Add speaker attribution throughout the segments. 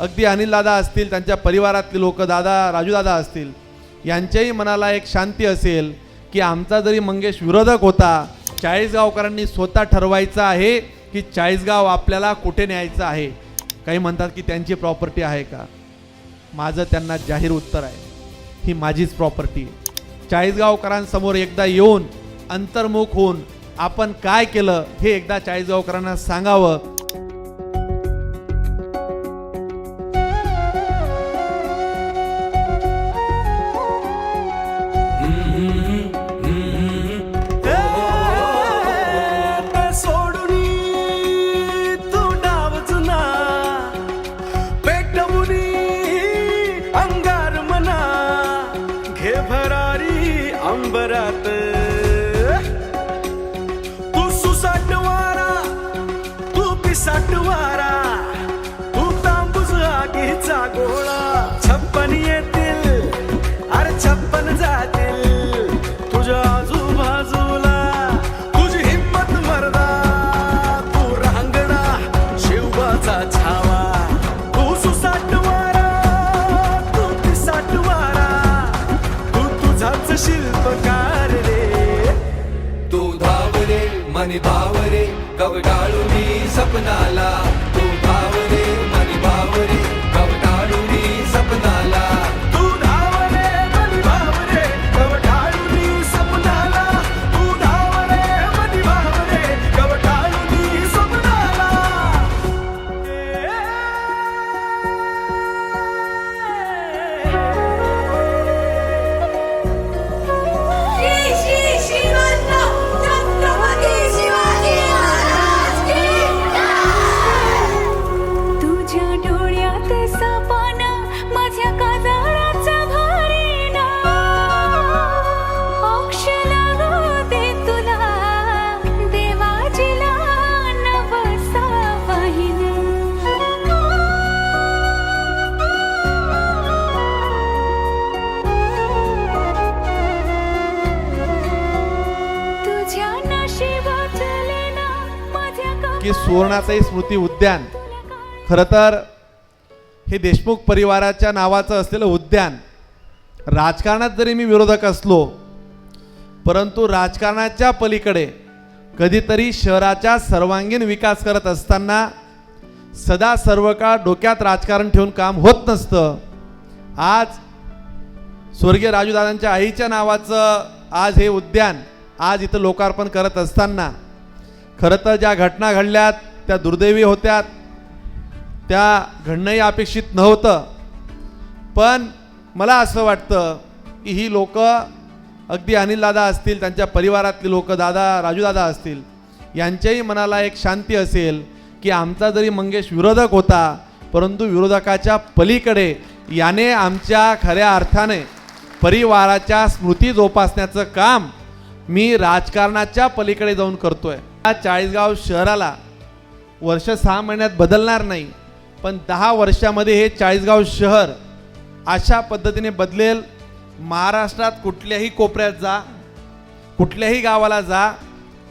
Speaker 1: अगदी अनिल दादा असतील त्यांच्या परिवारातले लोक दादा राजूदादा असतील यांच्याही मनाला एक शांती असेल की आमचा जरी मंगेश विरोधक होता चाळीसगावकरांनी स्वतः ठरवायचं आहे की चाळीसगाव आपल्याला कुठे न्यायचं आहे? काही म्हणतात की त्यांची प्रॉपर्टी आहे का? माझं त्यांना जाहीर उत्तर आहे. ही माझीच प्रॉपर्टी आहे. चाळीसगावकरांसमोर एकदा येऊन अंतर्मुख होऊन आपण काय केलं हे एकदा चाळीसगावकरांना सांगावं.
Speaker 2: berat Tu susah dewara
Speaker 3: Tu pisah dewara Bhavre कवटाळूनी सपनाला
Speaker 4: की
Speaker 1: सुवर्णाचाही स्मृती उद्यान. खरं तर हे देशमुख परिवाराच्या नावाचं असलेलं उद्यान राजकारणात जरी मी विरोधक असलो परंतु राजकारणाच्या पलीकडे कधीतरी शहराचा सर्वांगीण विकास करत असताना सदा सर्व काळ डोक्यात राजकारण ठेवून काम होत नसतं. आज स्वर्गीय राजूदादांच्या आईच्या नावाचं आज हे उद्यान आज इथं लोकार्पण करत असताना खरं तर ज्या घटना घडल्यात त्या दुर्दैवी होत्यात. त्या घडणंही अपेक्षित नव्हतं. पण मला असं वाटतं की ही लोक अगदी अनिल दादा असतील त्यांच्या परिवारातली लोक दादा राजूदादा असतील यांच्याही मनाला एक शांती असेल की आमचा जरी मंगेश विरोधक होता परंतु विरोधकाच्या पलीकडे याने आमच्या खऱ्या अर्थाने परिवाराच्या स्मृती जोपासण्याचं काम मी राजकारणाच्या पलीकडे जाऊन करतो आहे चाळीसगाव शहराला वर्ष सहा महिन्यात बदलणार नाही पण दहा वर्षामध्ये हे चाळीसगाव शहर अशा पद्धतीने बदलेल. महाराष्ट्रात कुठल्याही कोपऱ्यात जा कुठल्याही गावाला जा.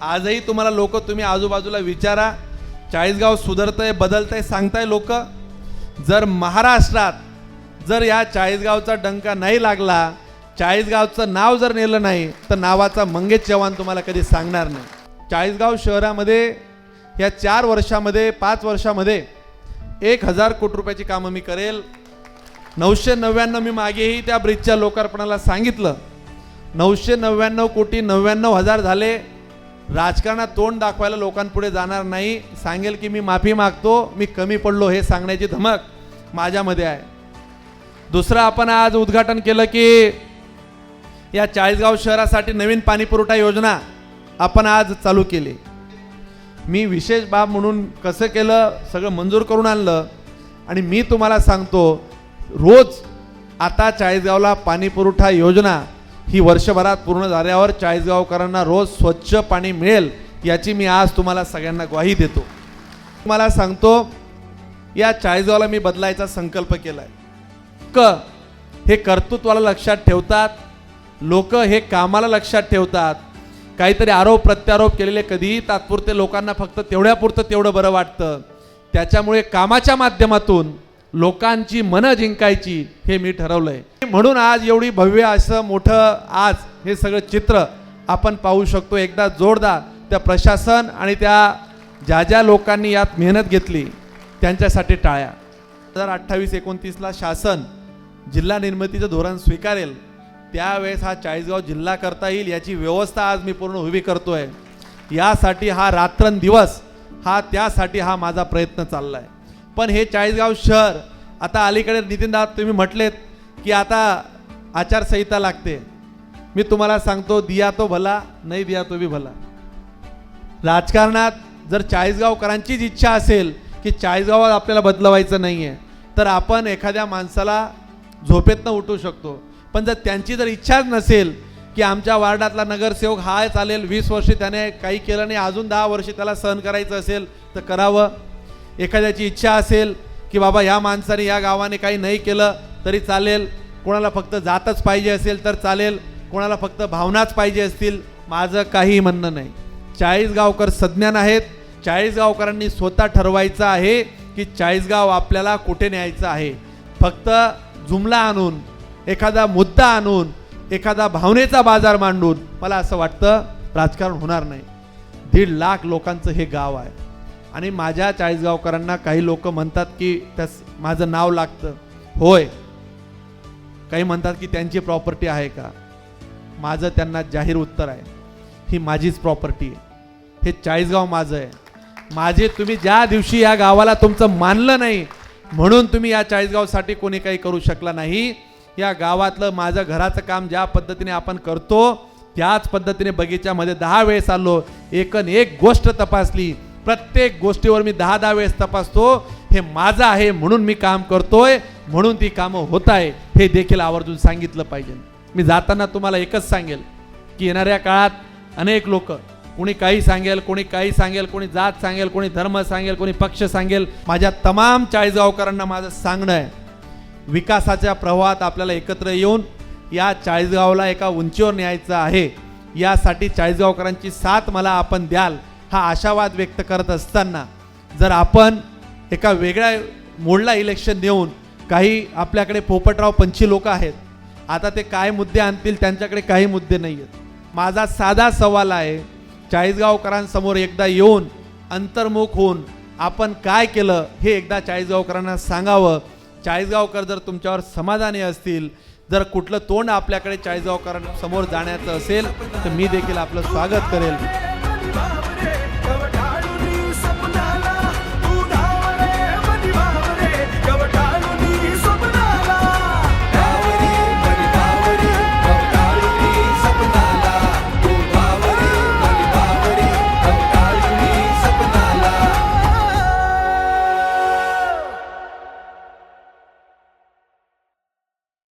Speaker 1: आजही तुम्हाला लोक तुम्ही आजूबाजूला विचारा. चाळीसगाव सुधारतंय बदलतंय सांगताय लोक. जर महाराष्ट्रात जर या चाळीसगावचा डंका नाही लागला चाळीसगावचं नाव जर नेलं नाही तर नावाचा मंगेश चव्हाण तुम्हाला कधी सांगणार नाही. चाळीसगाव शहरामध्ये या चार वर्षामध्ये पाच वर्षामध्ये एक हजार कोटी रुपयाची कामं मी करेल. नऊशे नव्याण्णव मी मागेही त्या ब्रिजच्या लोकार्पणाला सांगितलं. नऊशे नव्याण्णव कोटी नव्याण्णव हजार झाले. राजकारणात तोंड दाखवायला लोकांपुढे जाणार नाही. सांगेल की मी माफी मागतो मी कमी पडलो हे सांगण्याची धमक माझ्यामध्ये आहे. दुसरं आपण आज उद्घाटन केलं की या चाळीसगाव शहरासाठी नवीन पाणीपुरवठा योजना आपण आज चालू केले. मी विशेष बाब म्हणून कसं केलं सगळं मंजूर करून आणलं आणि मी तुम्हाला सांगतो रोज आता चाळीसगावला पाणी पुरवठा योजना ही वर्षभरात पूर्ण झाल्यावर चाळीसगावकरांना रोज स्वच्छ पाणी मिळेल याची मी आज तुम्हाला सगळ्यांना ग्वाही देतो. तुम्हाला सांगतो या चाळीसगावला मी बदलायचा संकल्प केला आहे क हे कर्तृत्वाला लक्षात ठेवतात लोक हे कामाला लक्षात ठेवतात काहीतरी आरोप प्रत्यारोप केलेले कधीही तात्पुरते लोकांना फक्त तेवढ्यापुरतं तेवढं बरं वाटतं. त्याच्यामुळे कामाच्या माध्यमातून लोकांची मनं जिंकायची हे मी ठरवलंय. म्हणून आज एवढी भव्य असं मोठं आज हे सगळं चित्र आपण पाहू शकतो. एकदा जोरदार त्या प्रशासन आणि त्या ज्या ज्या लोकांनी यात मेहनत घेतली त्यांच्यासाठी टाळ्या. दोन हजार अठ्ठावीस एकोणतीसला शासन जिल्हा निर्मितीचं धोरण स्वीकारेल. त्यावेळेस हा चाळीसगाव जिल्हा करता येईल याची व्यवस्था आज मी पूर्ण उभी करतो आहे यासाठी हा रात्रंदिवस हा त्यासाठी हा माझा प्रयत्न चालला आहे पण हे चाळीसगाव शहर आता अलीकडे नितीनदा तुम्ही म्हटलेत की आता आचारसंहिता लागते. मी तुम्हाला सांगतो दिया तो भला नाही दिया तो भी भला. राजकारणात जर चाळीसगावकरांचीच इच्छा असेल की चाळीसगावात आपल्याला बदलवायचं नाही आहे तर आपण एखाद्या माणसाला झोपेतनं उठू शकतो. पण जर त्यांची जर इच्छाच नसेल की आमच्या वार्डातला नगरसेवक हा चालेल वीस वर्षे त्याने काही केलं नाही अजून दहा वर्षे त्याला सहन करायचं असेल तर करावं. एखाद्याची इच्छा असेल की बाबा ह्या माणसाने या गावाने काही नाही केलं तरी चालेल. कोणाला फक्त जातच पाहिजे असेल तर चालेल. कोणाला फक्त भावनाच पाहिजे असतील माझं काही म्हणणं नाही. चाळीसगावकर सज्ञान आहेत. चाळीसगावकरांनी स्वतः ठरवायचं आहे की चाळीसगाव आपल्याला कुठे न्यायचं आहे? फक्त जुमला आणून एखादा मुद्दा आणून एखादा भावनेचा बाजार मांडून मला असं वाटतं राजकारण होणार नाही. दीड लाख लोकांचं हे गाव आहे. आणि माझ्या चाळीसगावकरांना काही लोक म्हणतात की त्यास माझं नाव लागतं. होय. काही म्हणतात की त्यांची प्रॉपर्टी आहे का? माझं त्यांना जाहीर उत्तर आहे. ही माझीच प्रॉपर्टी आहे. हे चाळीसगाव माझं आहे. माझे तुम्ही ज्या दिवशी या गावाला तुमचं मानलं नाही म्हणून तुम्ही या चाळीसगावसाठी कोणी काही करू शकला नाही. या गावातलं माझं घराचं काम ज्या पद्धतीने आपण करतो त्याच पद्धतीने बगीच्यामध्ये दहा वेळेस आलो एकन एक गोष्ट तपासली. प्रत्येक गोष्टीवर मी दहा दहा वेळेस तपासतो. हे माझं आहे म्हणून मी काम करतोय म्हणून ती कामं होत आहे हे देखील आवर्जून सांगितलं पाहिजे. मी जाताना तुम्हाला एकच सांगेल की येणाऱ्या काळात अनेक लोक कोणी काही सांगेल कोणी काही सांगेल कोणी जात सांगेल कोणी धर्म सांगेल कोणी पक्ष सांगेल. माझ्या तमाम चाळीसगावकरांना माझं सांगणं आहे विकासाच्या प्रवाहात आपल्याला एकत्र येऊन या चाळीसगावला एका उंचीवर न्यायचं आहे. यासाठी चाळीसगावकरांची साथ मला आपण द्याल हा आशावाद व्यक्त करत असताना. जर आपण एका वेगळ्या मोडला इलेक्शन देऊन काही आपल्याकडे पोपटराव पंची लोक आहेत आता ते काय मुद्दे आणतील त्यांच्याकडे काही मुद्दे नाही आहेत माझा साधा सवाल आहे चाळीसगावकरांसमोर एकदा येऊन अंतर्मुख होऊन आपण काय केलं हे एकदा चाळीसगावकरांना सांगावं चाळीसगावकर जर तुमच्यावर समाधानी असतील जर कुठलं तोंड आपल्याकडे चाळीसगावकरांसमोर जाण्याचं असेल तर मी देखील आपलं स्वागत करेल.